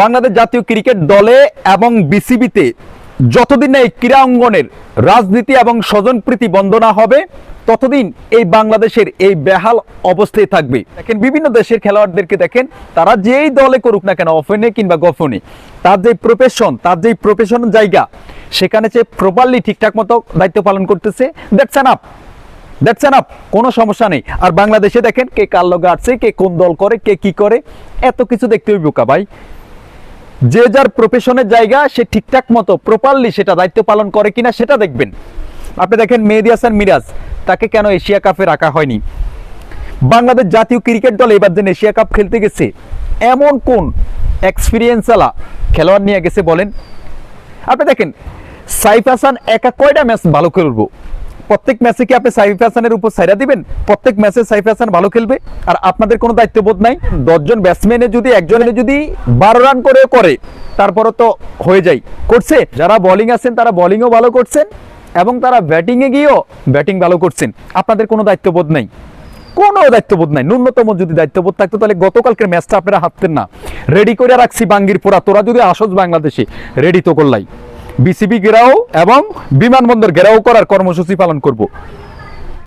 বাংলাদেশ জাতীয় ক্রিকেট দলে এবং বিসিবিতে যতদিন না এই ক্রীড়া অঙ্গনের রাজনীতি এবং স্বজনপ্রীতি বন্ধ না হবে, ততদিন এই বাংলাদেশের এই বেহাল অবস্থায় থাকবে। দেখেন, বিভিন্ন দেশের খেলোয়াড়দেরকে দেখেন, তারা যেই দলে করুক না কেন অফেনে কিংবা গফনে তার যে প্রফেশন তার যে প্রফেশন জায়গা, সেখানে যে প্রপারলি ঠিকঠাক মতো দায়িত্ব পালন করতেছে। দ্যাটস আপ দ্যাটস আপ কোনো সমস্যা নেই। আর বাংলাদেশে দেখেন, কে কার লগে আসছে, কে কোন দল করে, কে কি করে, এত কিছু দেখতে হইব কা ভাই? যে যার প্রফেশনের জায়গা, সে ঠিকঠাক মতো প্রপারলি সেটা দায়িত্ব পালন করে কিনা সেটা দেখবেন। আপনি দেখেন মেহেদি হাসান মিরাজ, তাকে কেন এশিয়া কাপে রাখা হয়নি? বাংলাদেশ জাতীয় ক্রিকেট দল এবার যেন এশিয়া কাপ খেলতে গেছে, এমন কোন এক্সপিরিয়েন্সওয়ালা খেলোয়াড় নিয়ে গেছে বলেন? আপনি দেখেন, সাইফ হাসান একা কয়টা ম্যাচ ভালো খেলব? প্রত্যেক ম্যাচে কি আপনি সাইফ হাসানের উপর সাইরা দিবেন? প্রত্যেক ম্যাচে সাইফ হাসান ভালো খেলবে? আর আপনাদের কোনো দায়িত্ববোধ নাই? দশজন ব্যাটসম্যানে যদি, একজনে যদি বারো রান করে করে, তারপরও তো হয়ে যায়। করছে? যারা বোলিং আছেন, তারা বোলিংও ভালো করছেন এবং তারা ব্যাটিংয়ে গিয়েও ব্যাটিং ভালো করছেন। আপনাদের কোনো দায়িত্ববোধ নাই? কোনো দায়িত্ববোধ নাই। ন্যূনতম যদি দায়িত্ববোধ থাকতো, তাহলে গতকালকের ম্যাচটা আপনারা হাঁটতেন না। রেডি করে রাখছি বাঙ্গির পোড়া তোরা যদি আসস বাংলাদেশে রেডি তো করলাই। বিসিবি ঘেরাও এবং বিমানবন্দর ঘেরাও করার কর্মসূচি পালন করব।